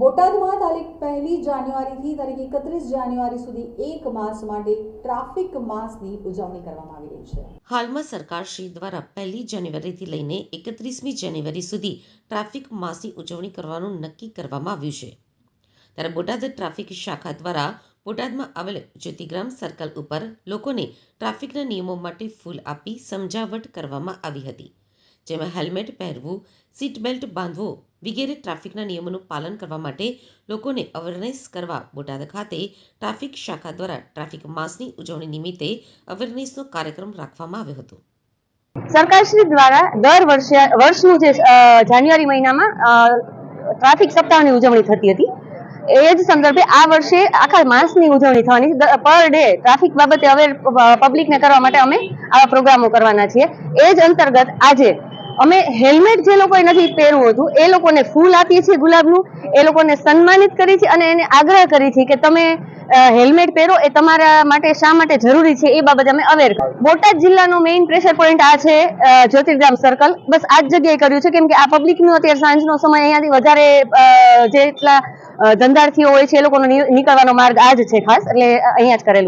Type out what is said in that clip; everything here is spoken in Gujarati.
બોટાદમાં તારીખ પહેલી જાન્યુઆરીથી તારીખ એકત્રીસ જાન્યુઆરી સુધી એક માસ માટે ટ્રાફિક માસની ઉજવણી કરવામાં આવી રહી છે. હાલમાં સરકારશ્રી દ્વારા પહેલી જાન્યુઆરીથી લઈને એકત્રીસમી જાન્યુઆરી સુધી ટ્રાફિક માસની ઉજવણી કરવાનું નક્કી કરવામાં આવ્યું છે. ત્યારે બોટાદ ટ્રાફિક શાખા દ્વારા બોટાદમાં આવેલ જ્યોતિગ્રામ સર્કલ ઉપર લોકોને ટ્રાફિકના નિયમો માટે ફૂલ આપી સમજાવટ કરવામાં આવી હતી, જેમાં હેલ્મેટ પહેરવું, સીટ બેલ્ટ બાંધવો વગેરે ટ્રાફિકના નિયમોનું પાલન કરવા માટે લોકોને અવેરનેસ કરવા બોટાદ ખાતે ટ્રાફિક શાખા દ્વારા ટ્રાફિક માસની ઉજવણી નિમિત્તે અવેરનેસનો કાર્યક્રમ રાખવામાં આવ્યો હતો. સરકારશ્રી દ્વારા દર વર્ષે, વર્ષનું જે જાન્યુઆરી મહિનામાં ટ્રાફિક સપ્તાહની ઉજવણી થતી હતી. એ જ સંદર્ભે આ વર્ષે આખા માસની ઉજવણી થવાની. પર ડે ટ્રાફિક બાબતે અવેર પબ્લિકને કરવા માટે અમે આવા પ્રોગ્રામો કરવાના છીએ. એ જ અંતર્ગત આજે અમે હેલ્મેટ જે લોકોએ નથી પહેરવું હતું, એ લોકોને ફૂલ આપીએ છીએ ગુલાબનું, એ લોકોને સન્માનિત કરી છે અને એને આગ્રહ કરી છે કે તમે હેલ્મેટ પહેરો, એ તમારા માટે શા માટે જરૂરી છે એ બાબતે અમે અવેર બોટાદ જિલ્લાનો મેઇન પ્રેશર પોઈન્ટ આ છે જ્યોતિર્ગ્રામ સર્કલ બસ આ જ જગ્યાએ કર્યું છે, કેમ કે આ પબ્લિકનો અત્યારે સાંજનો સમય અહીંયાથી વધારે જેટલા ધંધાર્થીઓ હોય છે એ લોકોનો નીકળવાનો માર્ગ આ જ છે ખાસ, એટલે અહીંયા જ કરેલું